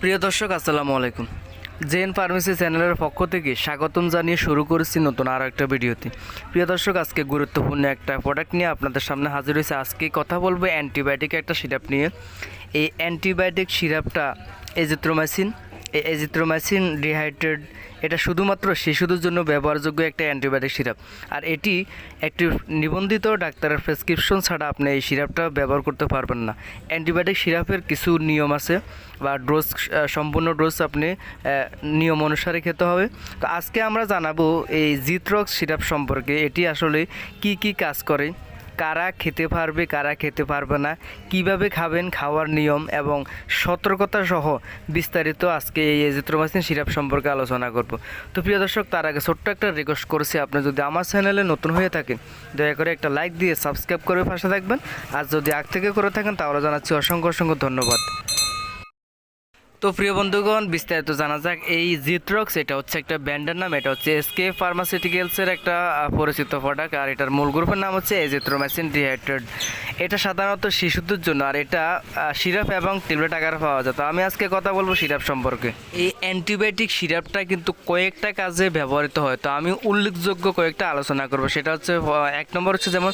প্রিয় দর্শক, আসসালামু আলাইকুম। জেন ফার্মেসি চ্যানেলের পক্ষ থেকে স্বাগতম জানিয়ে শুরু করেছি নতুন আরও একটা ভিডিওতে। প্রিয় দর্শক, আজকে গুরুত্বপূর্ণ একটা প্রোডাক্ট নিয়ে আপনাদের সামনে হাজির হয়েছে। আজকে কথা বলব অ্যান্টিবায়োটিক একটা সিরাপ নিয়ে। এই অ্যান্টিবায়োটিক সিরাপটা এজিথ্রোমাইসিন এই এজিথ্রোমাইসিন ডিহাইড্রেট, এটা শুধুমাত্র শিশুদের জন্য ব্যবহারযোগ্য একটা অ্যান্টিবায়োটিক সিরাপ। আর এটি একটি নিবন্ধিত ডাক্তারের প্রেসক্রিপশন ছাড়া আপনি এই সিরাপটা ব্যবহার করতে পারবেন না। অ্যান্টিবায়োটিক সিরাপের কিছু নিয়ম আছে বা ডোজ সম্পূর্ণ ডোজ আপনি নিয়ম অনুসারে খেতে হবে। তো আজকে আমরা জানাব এই জিত্রক্স সিরাপ সম্পর্কে, এটি আসলে কি কি কাজ করে কারা খেতে পারবে, কারা খেতে পারবে না, কীভাবে খাবেন, খাওয়ার নিয়ম এবং সতর্কতা সহ বিস্তারিত আজকে এই এজিথ্রোমাসিন সিরাপ সম্পর্কে আলোচনা করব। তো প্রিয় দর্শক, তার আগে ছোট্ট একটা রিকোয়েস্ট করছি, আপনি যদি আমার চ্যানেলে নতুন হয়ে থাকেন, দয়া করে একটা লাইক দিয়ে সাবস্ক্রাইব করে পাশে থাকবেন। আর যদি আগ থেকে করে থাকেন, তাহলে জানাচ্ছি অসংখ্য অসংখ্য ধন্যবাদ। তো প্রিয় বন্ধুগণ, বিস্তারিত জানা যাক, এই জিত্রক্স এটা হচ্ছে একটা ব্র্যান্ডের নাম, এটা হচ্ছে এসকে ফার্মাসিউটিক্যালসের একটা পরিচিত প্রোডাক্ট আর এটার মূল গ্রুপের নাম হচ্ছে এজিথ্রোমাইসিন ডিহাইড্রেট এটা সাধারণত শিশুদের জন্য, আর এটা সিরাপ এবং ট্যাবলেট আকারে পাওয়া যায়। তো আমি আজকে কথা বলব সিরাপ সম্পর্কে। এই অ্যান্টিবায়োটিক সিরাপটা কিন্তু কয়েকটা কাজে ব্যবহৃত হয়। তো আমি উল্লেখযোগ্য কয়েকটা আলোচনা করব। সেটা হচ্ছে এক নম্বর হচ্ছে যেমন,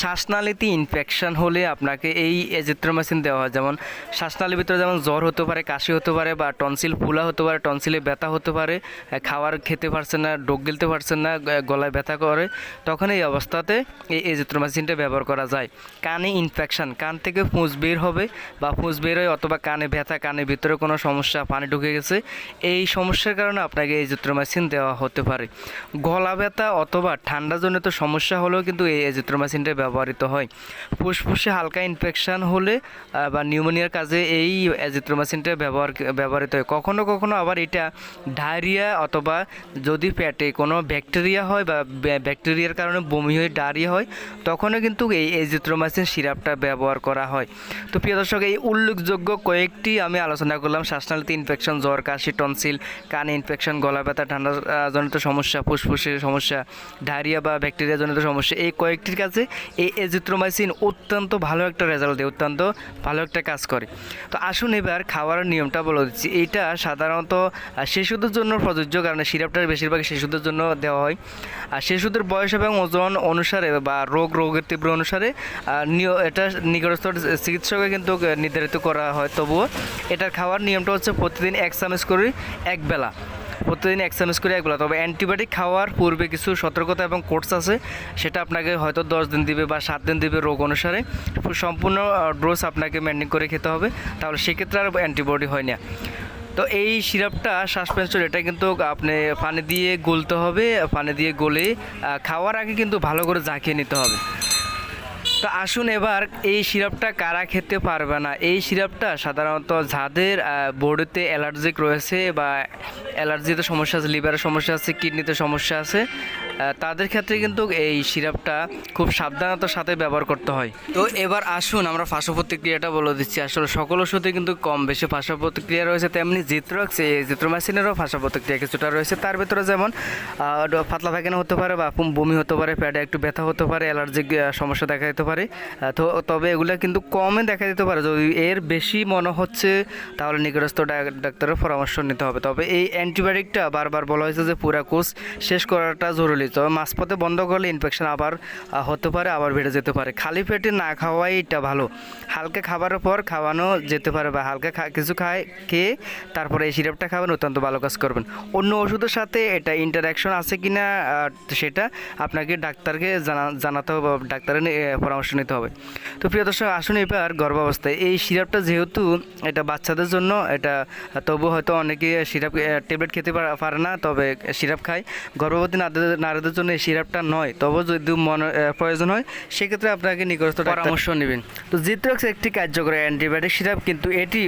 শ্বাসনালীতে ইনফেকশন হলে আপনাকে এই এজিথ্রোমাইসিন দেওয়া হয়। যেমন, শ্বাসনালীর ভিতরে যেমন জ্বর হতে পারে, কাশি হতে পারে বা টনসিল ফুলা হতে পারে, টনসিলে ব্যথা হতে পারে খাবার খেতে পারছেন না, ডোক গিলতে পারছেন না গলায় ব্যথা করে, তখন এই অবস্থাতে এই এজিথ্রোমাইসিনটা ব্যবহার করা যায়। কানে ইনফেকশান কান থেকে ফুঁস বের হবে বা ফুঁস বের হয় অথবা কানে ব্যথা, কানের ভিতরে কোনো সমস্যা, পানি ঢুকে গেছে, এই সমস্যার কারণে আপনাকে এই এজিথ্রোমাইসিন দেওয়া হতে পারে। গলা ব্যথা অথবা ঠান্ডাজনিত সমস্যা হলেও কিন্তু এই এজিথ্রোমাইসিনটা ব্যবহৃত হয়। ফুসফুসে হালকা ইনফেকশান হলে বা নিউমোনিয়ার কাজে এই এজিথ্রোমাইসিনটা ব্যবহার ব্যবহৃত হয়। কখনো কখনো আবার এটা ডায়রিয়া অথবা যদি পেটে কোনো ব্যাকটেরিয়া হয় বা ব্য- ব্যাকটেরিয়ার কারণে বমি হয়ে ডায়রিয়া হয়, তখনও কিন্তু এই এজিথ্রোমাইসিন সিরাপটা ব্যবহার করা হয়। তো প্রিয় দর্শক, এই উল্লেখযোগ্য কয়েকটি আমি আলোচনা করলাম। শ্বাসনালীতে ইনফেকশন জ্বর, কাশি, টনসিল, কানে ইনফেকশন গলা ব্যথা, ঠান্ডা জনিত সমস্যা, ফুসফুসের সমস্যা, ডায়রিয়া বা ব্যাকটেরিয়া জনিত সমস্যা, এই কয়েকটির কাছে এই এজিথ্রোমাইসিন অত্যন্ত ভালো একটা রেজাল্ট দেয়, অত্যন্ত ভালো একটা কাজ করে। তো আসুন এবার খাওয়ার নিয়মটা বলে দিচ্ছি। এইটা সাধারণত শিশুদের জন্য প্রযোজ্য, কারণ সিরাপটা বেশিরভাগ শিশুদের জন্য দেওয়া হয়। আর শিশুদের বয়স এবং ওজন অনুসারে বা রোগ, রোগের তীব্র অনুসারে এটা নিকটস্থ চিকিৎসকে কিন্তু নির্ধারিত করা হয়। তবুও এটার খাওয়ার নিয়মটা হচ্ছে প্রতিদিন এক চামচ করে এক বেলা। প্রতিদিন এক চামচ করে একবেলা। তবে অ্যান্টিবায়োটিক খাওয়ার পূর্বে কিছু সতর্কতা এবং কোর্স আছে, সেটা আপনাকে হয়তো দশ দিন দিবে বা সাত দিন দিবে রোগ অনুসারে। সম্পূর্ণ ডোজ আপনাকে মেনটেন করে খেতে হবে, তাহলে সেক্ষেত্রে আর অ্যান্টিবডি হয় না। তো এই সিরাপটা সাসপেনশন এটা কিন্তু আপনি পানি দিয়ে গলতে হবে, পানি দিয়ে গলে খাওয়ার আগে কিন্তু ভালো করে জাঁকিয়ে নিতে হবে। তো আসুন এবার এই সিরাপটা কারা খেতে পারবে না? এই সিরাপটা সাধারণত যাদের বডিতে অ্যালার্জিক রয়েছে বা অ্যালার্জিতে সমস্যা আছে লিভারের সমস্যা আছে, কিডনিতে সমস্যা আছে তাদের ক্ষেত্রে কিন্তু এই সিরাপটা খুব সাবধানতার সাথে ব্যবহার করতে হয়। তো এবার আসুন আমরা ফাঁসো প্রতিক্রিয়াটা বলে দিচ্ছি। আসলে সকল ওষুধে কিন্তু কম বেশি ফাঁসা প্রতিক্রিয়া রয়েছে, তেমনি জিত্রক্স এই জিত্রোমাসিনেরও ফাঁসা প্রতিক্রিয়া কিছুটা রয়েছে। তার ভিতরে যেমন পাতলা পায়খানা হতে পারে বা বমি হতে পারে প্যাডে একটু ব্যথা হতে পারে, অ্যালার্জিক সমস্যা দেখা দিতে পারে। তো তবে এগুলো কিন্তু কমে দেখা দিতে পারে। যদি এর বেশি মনে হচ্ছে, তাহলে নিকটস্থ ডাক- ডাক্তারের পরামর্শ নিতে হবে। তবে এই অ্যান্টিবায়োটিকটা বারবার বলা হয়েছে যে পুরা কোর্স শেষ করাটা জরুরি। তবে মাঝপথে বন্ধ করলে ইনফেকশন আবার হতে পারে, আবার বেড়ে যেতে পারে। খালি পেটে না খাওয়াই এটা ভালো। হালকা খাবারের পর খাওয়ানো যেতে পারে বা হালকা কিছু খায়, খেয়ে তারপরে এই সিরাপটা খাবেন, অত্যন্ত ভালো কাজ করবেন। অন্য ওষুধের সাথে এটা ইন্টারাকশন আছে কি না সেটা আপনাকে ডাক্তারকে জানা, জানাতে হবে ডাক্তারের নি- পরামর্শ নিতে হবে। তো প্রিয় দর্শক, আসুন এবার গর্ভাবস্থায়। এই সিরাপটা যেহেতু এটা বাচ্চাদের জন্য, এটা তবু হয়তো অনেকে সিরাপ ট্যাবলেট খেতে পারে- না, তবে সিরাপ খায়। গর্ভবতী নারীদের নারীদের জন্য এই সিরাপটা নয় তবে যদি মনে প্রয়োজন হয় সেক্ষেত্রে আপনাকে নিকটস্থ পরামর্শ নেবেন। তো জিত্রক্স একটি কার্যকর অ্যান্টিবায়োটিক সিরাপ কিন্তু এটি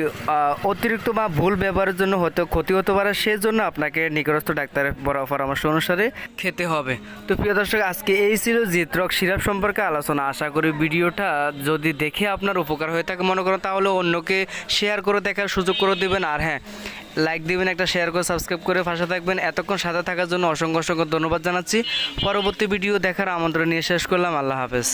অতিরিক্ত বা ভুল ব্যবহারের জন্য হয়তো ক্ষতি হতে পারে সেজন্য আপনাকে নিকটস্থ ডাক্তারের পরা- পরামর্শ অনুসারে খেতে হবে। তো প্রিয় দর্শক আজকে এই ছিল জিত্রক সিরাপ সম্পর্কে আলোচনা। আশা করি ভিডিওটা যদি দেখে আপনার উপকার হয়ে থাকে মনে করেন তাহলে অন্যকে শেয়ার করে দেখার সুযোগ করে দেবেন। আর হ্যাঁ লাইক দিবেন, একটা শেয়ার করে সাবস্ক্রাইব করে ফাঁসা থাকবেন। এতক্ষণ সাথে থাকার জন্য অসংখ্য অসংখ্য ধন্যবাদ জানাচ্ছি। পরবর্তী ভিডিও দেখার আমন্ত্রণ নিয়ে শেষ করলাম। আল্লাহ হাফেজ।